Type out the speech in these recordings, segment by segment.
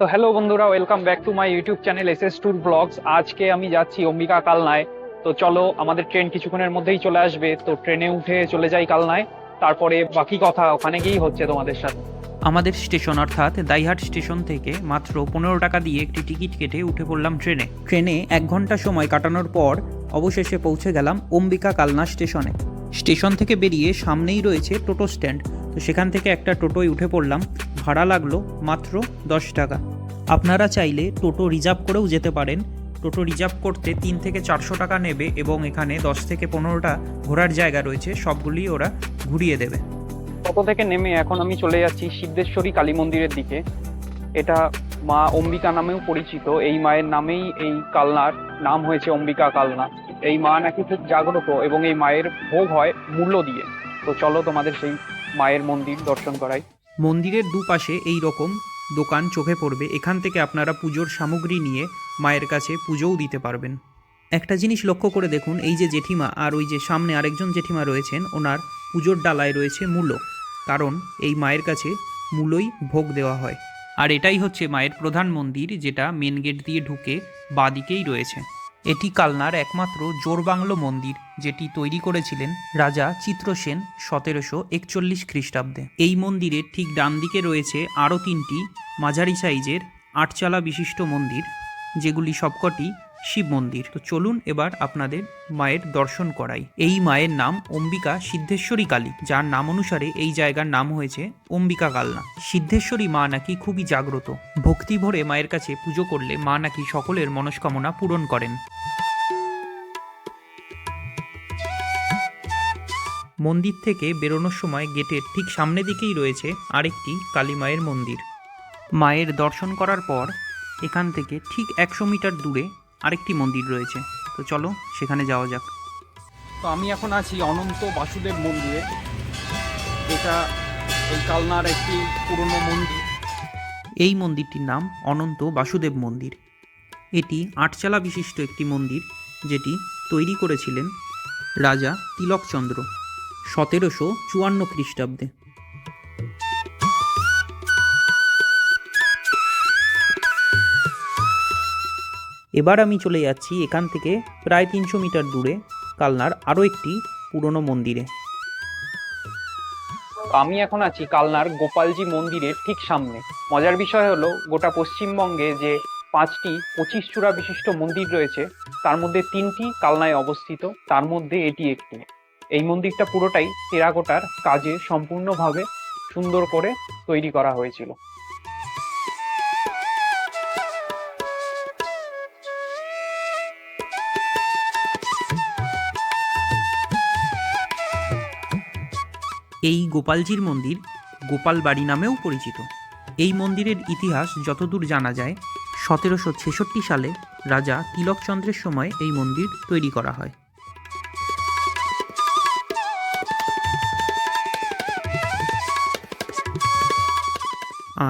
তো হ্যালো বন্ধুরা welcome back to my YouTube channel S S tour blogs আজকে আমি যাচ্ছি অম্বিকা কালনায়। তো চলো, আমাদের ট্রেন কিছুক্ষণের মধ্যেই চলে আসবে। তো ট্রেনে উঠে চলে যাই কালনায়। তারপরে বাকি কথা ওখানে গিয়েই হচ্ছে তোমাদের সাথে। আমাদের স্টেশন অর্থাৎ দাইহাট স্টেশন থেকে মাত্র পনেরো টাকা দিয়ে একটি টিকিট কেটে উঠে পড়লাম ট্রেনে ট্রেনে এক ঘণ্টা সময় কাটানোর পর অবশেষে পৌঁছে গেলাম অম্বিকা কালনা স্টেশনে স্টেশন থেকে বেরিয়ে সামনেই রয়েছে টোটো স্ট্যান্ড তো সেখান থেকে একটা টোটোয় উঠে পড়লাম। ভাড়া লাগল মাত্র দশ টাকা। আপনারা চাইলে টোটো রিজার্ভ করেও যেতে পারেন। টোটো রিজার্ভ করতে তিন থেকে চারশো টাকা নেবে এবং এখানে দশ থেকে পনেরোটা ঘোরার জায়গা রয়েছে, সবগুলি ওরা ঘুরিয়ে দেবে। টোটো থেকে নেমে এখন আমি চলে যাচ্ছি সিদ্ধেশ্বরী কালী মন্দিরের দিকে। এটা মা অম্বিকা নামেও পরিচিত। এই মায়ের নামেই এই কালনার নাম হয়েছে অম্বিকা কালনা। এই মা নাকি খুব জাগ্রত এবং এই মায়ের ভোগ হয় মূল্য দিয়ে। তো চলো তোমাদের সেই মায়ের মন্দির দর্শন করাই। মন্দিরের দুপাশে এই রকম দোকান চোখে পড়বে। এখান থেকে আপনারা পুজোর সামগ্রী নিয়ে মায়ের কাছে পুজোও দিতে পারবেন। একটা জিনিস লক্ষ্য করে দেখুন, এই যে জেঠিমা আর ওই যে সামনে আরেকজন জেঠিমা রয়েছেন, ওনার পুজোর ডালায় রয়েছে মূলো। কারণ এই মায়ের কাছে মূলোই ভোগ দেওয়া হয়। আর এটাই হচ্ছে মায়ের প্রধান মন্দির, যেটা মেন গেট দিয়ে ঢুকে বাদিকেই রয়েছে। এটি কালনার একমাত্র জোরবাংলো মন্দির, যেটি তৈরি করেছিলেন রাজা চিত্রসেন সতেরোশো একচল্লিশ খ্রিস্টাব্দে। এই মন্দিরের ঠিক ডান দিকে রয়েছে আরও তিনটি মাঝারি সাইজের আটচালা বিশিষ্ট মন্দির, যেগুলি সবকটি শিব মন্দির। তো চলুন এবার আপনাদের মায়ের দর্শন করাই। এই মায়ের নাম অম্বিকা সিদ্ধেশ্বরী কালী, যার নাম অনুসারে এই জায়গার নাম হয়েছে অম্বিকা কালনা। সিদ্ধেশ্বরী মা নাকি খুবই জাগ্রত। ভক্তি ভরে মায়ের কাছে পুজো করলে মা নাকি সকলের মনস্কামনা পূরণ করেন। মন্দির থেকে বেরোনোর সময় গেটের ঠিক সামনে দিকেই রয়েছে আরেকটি কালী মায়ের মন্দির। মায়ের দর্শন করার পর এখান থেকে ঠিক একশো মিটার দূরে আরেকটি মন্দির রয়েছে। তো চলো সেখানে যাওয়া যাক। তো আমি এখন আছি অনন্ত বাসুদেব মন্দিরে। এটা এই কালনার একটি পুরনো মন্দির। এই মন্দিরটির নাম অনন্ত বাসুদেব মন্দির। এটি আটচালা বিশিষ্ট একটি মন্দির যেটি তৈরি করেছিলেন রাজা তিলকচন্দ্র সতেরোশো চুয়ান্ন খ্রিস্টাব্দে। এবার আমি চলে যাচ্ছি এখান থেকে প্রায় তিনশো মিটার দূরে, কালনার আরও একটি পুরনো মন্দিরে। আমি এখন আছি কালনার গোপালজি মন্দিরের ঠিক সামনে। মজার বিষয় হলো, গোটা পশ্চিমবঙ্গে যে পাঁচটি পঁচিশ চূড়া বিশিষ্ট মন্দির রয়েছে, তার মধ্যে তিনটি কালনায় অবস্থিত, তার মধ্যে এটি একটি। এই মন্দিরটা পুরোটাই টেরাকোটার কাজে সম্পূর্ণভাবে সুন্দর করে তৈরি করা হয়েছিল। এই গোপালজির মন্দির গোপাল বাড়ি নামেও পরিচিত। এই মন্দিরের ইতিহাস যতদূর জানা যায়, সতেরোশো ছেষট্টি সালে রাজা তিলকচন্দ্রের সময় এই মন্দির তৈরি করা হয়।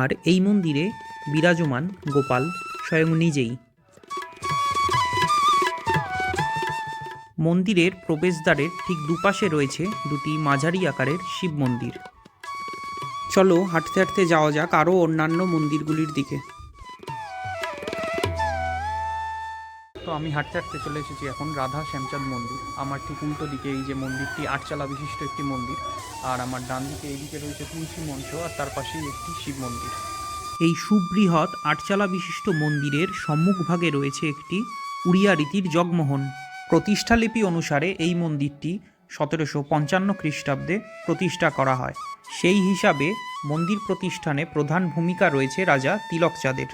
আর এই মন্দিরে বিরাজমান গোপাল স্বয়ং নিজেই মন্দিরের প্রবেশদ্বারের ঠিক দুপাশে রয়েছে দুটি মাঝারি আকারের শিব মন্দির। চলো হাঁটতে হাঁটতে যাওয়া যাক আরও অন্যান্য মন্দিরগুলির দিকে। তো আমি হাঁটতে হাঁটতে চলে এসেছি এখন রাধা শ্যামচাঁদ মন্দির। আমার ঠিক উল্টো দিকে এই যে মন্দিরটি আটচালা বিশিষ্ট একটি মন্দির। আর আমার ডান দিকে এইদিকে রয়েছে তুলসী মঞ্চ আর তার পাশেই একটি শিব মন্দির। এই সুবৃহৎ আটচালা বিশিষ্ট মন্দিরের সম্মুখভাগে রয়েছে একটি উড়িয়া রীতির জগমোহন। প্রতিষ্ঠালিপি অনুসারে এই মন্দিরটি সতেরোশো পঞ্চান্ন খ্রিস্টাব্দে প্রতিষ্ঠা করা হয়। সেই হিসাবে মন্দির প্রতিষ্ঠানে প্রধান ভূমিকা রয়েছে রাজা তিলকচাঁদের।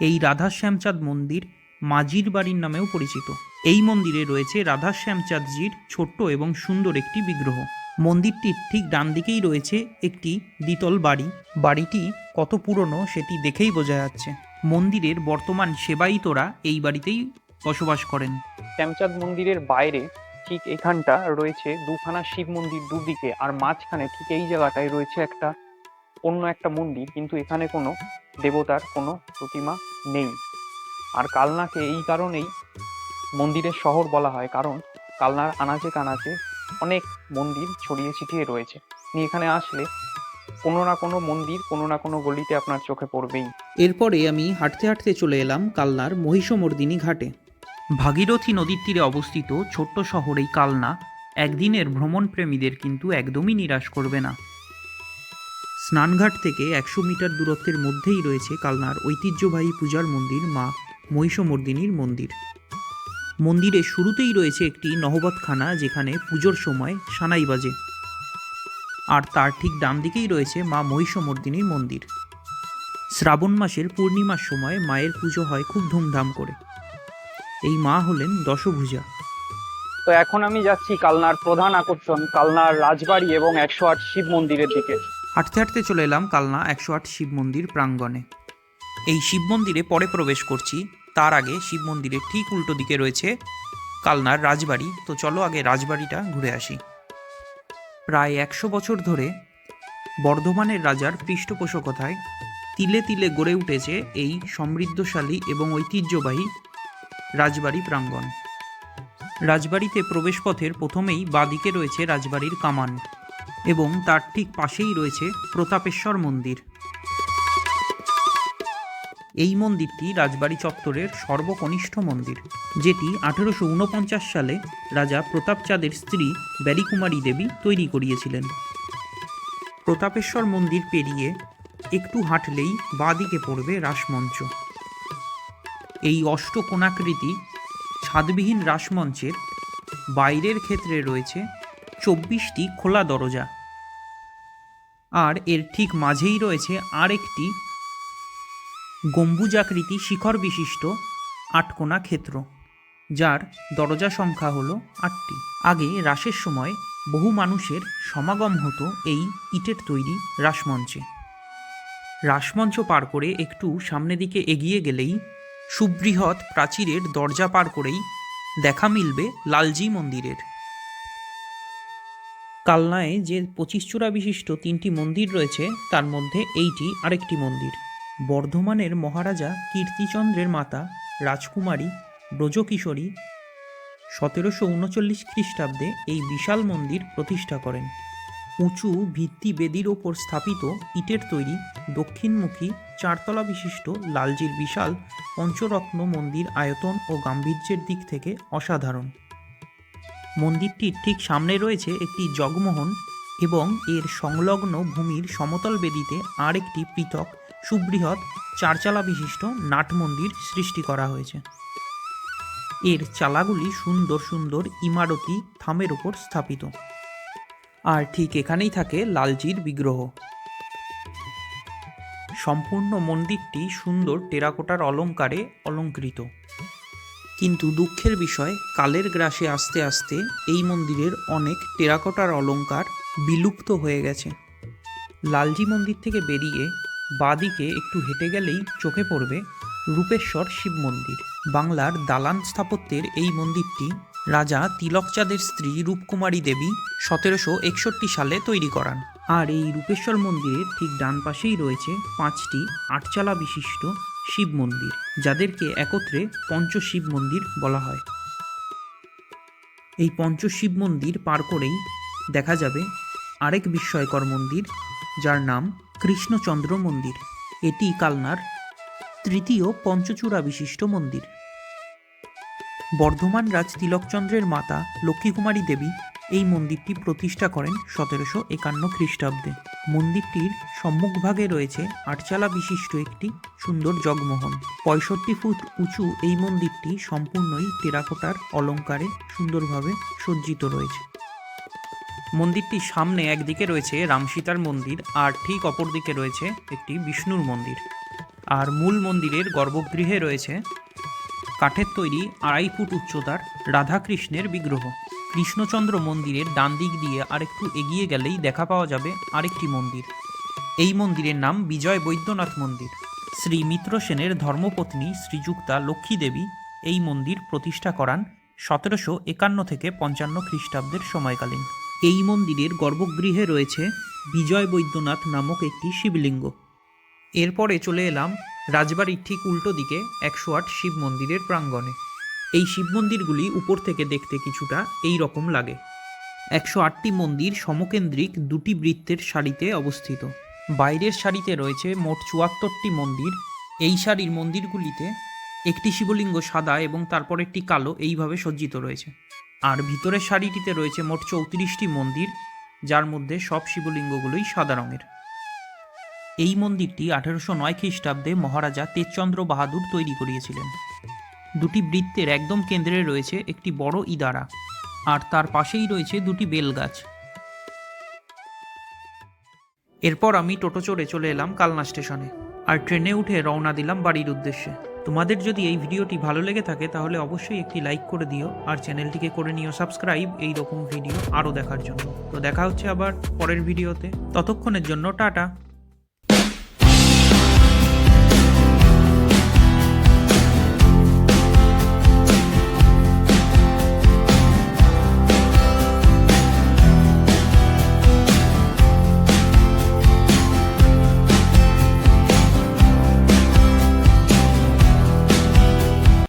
এই রাধাশ্যামচাঁদ মন্দির মাঝির বাড়ির নামেও পরিচিত। এই মন্দিরে রয়েছে রাধাশ্যামচাঁদজির ছোট্ট এবং সুন্দর একটি বিগ্রহ। মন্দিরটির ঠিক ডান দিকেই রয়েছে একটি দ্বিতল বাড়ি। বাড়িটি কত পুরনো সেটি দেখেই বোঝা যাচ্ছে। মন্দিরের বর্তমান সেবায়িতরা এই বাড়িতেই বসবাস করেন। শ্যামচাঁদ মন্দিরের বাইরে ঠিক এখানটা রয়েছে দুখানা শিব মন্দির দুদিকে, আর মাঝখানে ঠিক এই জায়গাটায় রয়েছে একটা অন্য একটা মন্দির, কিন্তু এখানে কোনো দেবতার কোনো প্রতিমা নেই। আর কালনাকে এই কারণেই মন্দিরের শহর বলা হয়, কারণ কালনার আনাচে কানাচে অনেক মন্দির ছড়িয়ে ছিটিয়ে রয়েছে। আপনি এখানে আসলে কোনো না কোনো মন্দির, কোনো না কোনো গলিতে আপনার চোখে পড়বেই। এরপরে আমি হাঁটতে হাঁটতে চলে এলাম কালনার মহিষমর্দিনী ঘাটে। ভাগীরথী নদীর তীরে অবস্থিত ছোট্ট শহর এই কালনা একদিনের ভ্রমণ প্রেমীদের কিন্তু একদমই নিরাশ করবে না। স্নানঘাট থেকে একশো মিটার দূরত্বের মধ্যেই রয়েছে কালনার ঐতিহ্যবাহী পূজার মন্দির মা মহিষমর্দিনীর মন্দির। মন্দিরের শুরুতেই রয়েছে একটি নহবতখানা যেখানে পুজোর সময় সানাই বাজে। আর তার ঠিক ডান দিকেই রয়েছে মা মহিষমর্দিনীর মন্দির। শ্রাবণ মাসের পূর্ণিমার সময় মায়ের পুজো হয় খুব ধুমধাম করে। এই মা হলেন দশভুজা। তো এখন আমি যাচ্ছি কালনার প্রধান আকর্ষণ কালনার রাজবাড়ি এবং একশো আট শিব মন্দিরের দিকে। হাঁটতে হাঁটতে চলে এলাম কালনা একশো আট শিব মন্দির প্রাঙ্গণে। এই শিব মন্দিরে পরে প্রবেশ করছি তার আগে শিব মন্দিরের ঠিক উল্টো দিকে রয়েছে কালনার রাজবাড়ি। তো চলো আগে রাজবাড়িটা ঘুরে আসি। প্রায় একশো বছর ধরে বর্ধমানের রাজার পৃষ্ঠপোষকতায় তিলে তিলে গড়ে উঠেছে এই সমৃদ্ধশালী এবং ঐতিহ্যবাহী রাজবাড়ি প্রাঙ্গণ। রাজবাড়িতে প্রবেশপথের প্রথমেই বাদিকে রয়েছে রাজবাড়ির কামান এবং তার ঠিক পাশেই রয়েছে প্রতাপেশ্বর মন্দির। এই মন্দিরটি রাজবাড়ি চত্বরের সর্বকনিষ্ঠ মন্দির, যেটি আঠেরোশো উনপঞ্চাশ সালে রাজা প্রতাপচাঁদের স্ত্রী ব্যারিকুমারী দেবী তৈরি করিয়েছিলেন। প্রতাপেশ্বর মন্দির পেরিয়ে একটু হাঁটলেই বাঁদিকে পড়বে রাসমঞ্চ। এই অষ্টকোণাকৃতি ছাদবিহীন রাসমঞ্চের বাইরের ক্ষেত্রে রয়েছে চব্বিশটি খোলা দরজা। আর এর ঠিক মাঝেই রয়েছে আরেকটি গম্বুজাকৃতি শিখর বিশিষ্ট আটকোনা ক্ষেত্র, যার দরজা সংখ্যা হলো আটটি। আগে রাসের সময় বহু মানুষের সমাগম হতো এই ইটের তৈরি রাসমঞ্চে। রাসমঞ্চ পার করে একটু সামনের দিকে এগিয়ে গেলেই সুবৃহৎ প্রাচীরের দরজা পার করেই দেখা মিলবে লালজি মন্দিরের। কালনায় যে পঁচিশ চূড়া বিশিষ্ট তিনটি মন্দির রয়েছে, তার মধ্যে এইটি আরেকটি মন্দির। বর্ধমানের মহারাজা কীর্তিচন্দ্রের মাতা, রাজকুমারী, ব্রজকিশোরী সতেরোশো উনচল্লিশ খ্রিস্টাব্দে এই বিশাল মন্দির প্রতিষ্ঠা করেন। উঁচু ভিত্তি বেদির ওপর স্থাপিত ইটের তৈরি দক্ষিণমুখী চারতলা বিশিষ্ট লালজির বিশাল পঞ্চরত্ন মন্দির আয়তন ও গাম্ভীর্যের দিক থেকে অসাধারণ। মন্দিরটির ঠিক সামনে রয়েছে একটি জগমোহন এবং এর সংলগ্ন ভূমির সমতল বেদিতে আর একটি পৃথক সুবৃহৎ চারচালা বিশিষ্ট নাট মন্দির সৃষ্টি করা হয়েছে। এর চালাগুলি সুন্দর সুন্দর ইমারতি থামের ওপর স্থাপিত। আর ঠিক এখানেই থাকে লালজির বিগ্রহ। সম্পূর্ণ মন্দিরটি সুন্দর টেরাকোটার অলঙ্কারে অলঙ্কৃত। কিন্তু দুঃখের বিষয়, কালের গ্রাসে আস্তে আস্তে এই মন্দিরের অনেক টেরাকোটার অলঙ্কার বিলুপ্ত হয়ে গেছে। লালজি মন্দির থেকে বেরিয়ে বাদিকে একটু হেঁটে গেলেই চোখে পড়বে রূপেশ্বর শিব মন্দির। বাংলার দালান স্থাপত্যের এই মন্দিরটি রাজা তিলকচাঁদের স্ত্রী রূপকুমারী দেবী সতেরোশো একষট্টি সালে তৈরি করান। আর এই রূপেশ্বর মন্দিরের ঠিক ডান পাশেই রয়েছে পাঁচটি আটচালা বিশিষ্ট শিব মন্দির, যাদেরকে একত্রে পঞ্চশিব মন্দির বলা হয়। এই পঞ্চশিব মন্দির পার করেই দেখা যাবে আরেক বিস্ময়কর মন্দির, যার নাম কৃষ্ণচন্দ্র মন্দির। এটি কালনার তৃতীয় পঞ্চচূড়া বিশিষ্ট মন্দির। বর্ধমান রাজ তিলকচন্দ্রের মাতা লক্ষ্মীকুমারী দেবী এই মন্দিরটি প্রতিষ্ঠা করেন সতেরোশো একান্ন খ্রিস্টাব্দে। মন্দিরটির সম্মুখভাগে রয়েছে আটচালা বিশিষ্ট একটি সুন্দর জগমোহন। পঁয়ষট্টি ফুট উঁচু এই মন্দিরটি সম্পূর্ণই টেরাকোটার অলঙ্কারে সুন্দরভাবে সজ্জিত রয়েছে। মন্দিরটির সামনে একদিকে রয়েছে রামসীতার মন্দির আর ঠিক অপরদিকে রয়েছে একটি বিষ্ণুর মন্দির। আর মূল মন্দিরের গর্ভগৃহে রয়েছে কাঠের তৈরি আড়াই ফুট উচ্চতার রাধাকৃষ্ণের বিগ্রহ। কৃষ্ণচন্দ্র মন্দিরের ডান দিক দিয়ে আরেকটু এগিয়ে গেলেই দেখা পাওয়া যাবে আরেকটি মন্দির। এই মন্দিরের নাম বিজয় বৈদ্যনাথ মন্দির। শ্রী মিত্র সেনের ধর্মপত্নী শ্রীযুক্তা লক্ষ্মী দেবী এই মন্দির প্রতিষ্ঠা করান সতেরোশো একান্ন থেকে পঞ্চান্ন খ্রিস্টাব্দের সময়কালীন। এই মন্দিরের গর্ভগৃহে রয়েছে বিজয় বৈদ্যনাথ নামক একটি শিবলিঙ্গ। এরপরে চলে এলাম রাজবাড়ির ঠিক উল্টো দিকে একশো আট শিব মন্দিরের প্রাঙ্গণে। এই শিব মন্দিরগুলি উপর থেকে দেখতে কিছুটা এই রকম লাগে। একশো আটটি মন্দির সমকেন্দ্রিক দুটি বৃত্তের সারিতে অবস্থিত। বাইরের সারিতে রয়েছে মোট চুয়াত্তরটি মন্দির। এই সারির মন্দিরগুলিতে একটি শিবলিঙ্গ সাদা এবং তারপর একটি কালো এইভাবে সজ্জিত রয়েছে। আর ভিতরের সারিটিতে রয়েছে মোট চৌত্রিশটি মন্দির, যার মধ্যে সব শিবলিঙ্গগুলোই সাদা রঙের। এই মন্দিরটি আঠেরোশো নয় খ্রিস্টাব্দে মহারাজা তেজচন্দ্র বাহাদুর তৈরি করিয়েছিলেন। দুটি বৃত্তের একদম কেন্দ্রে রয়েছে একটি বড় ইদারা, আর তার পাশেই রয়েছে দুটি বেলগাছ। এরপর আমি টোটো চড়ে চলে এলাম কালনা স্টেশনে, আর ট্রেনে উঠে রওনা দিলাম বাড়ির উদ্দেশ্যে। তোমাদের যদি এই ভিডিওটি ভালো লেগে থাকে, তাহলে অবশ্যই একটি লাইক করে দিও, আর চ্যানেলটিকে করে নিও সাবস্ক্রাইব এই রকম ভিডিও আরও দেখার জন্য। তো দেখা হচ্ছে আবার পরের ভিডিওতে। ততক্ষণের জন্য টাটা।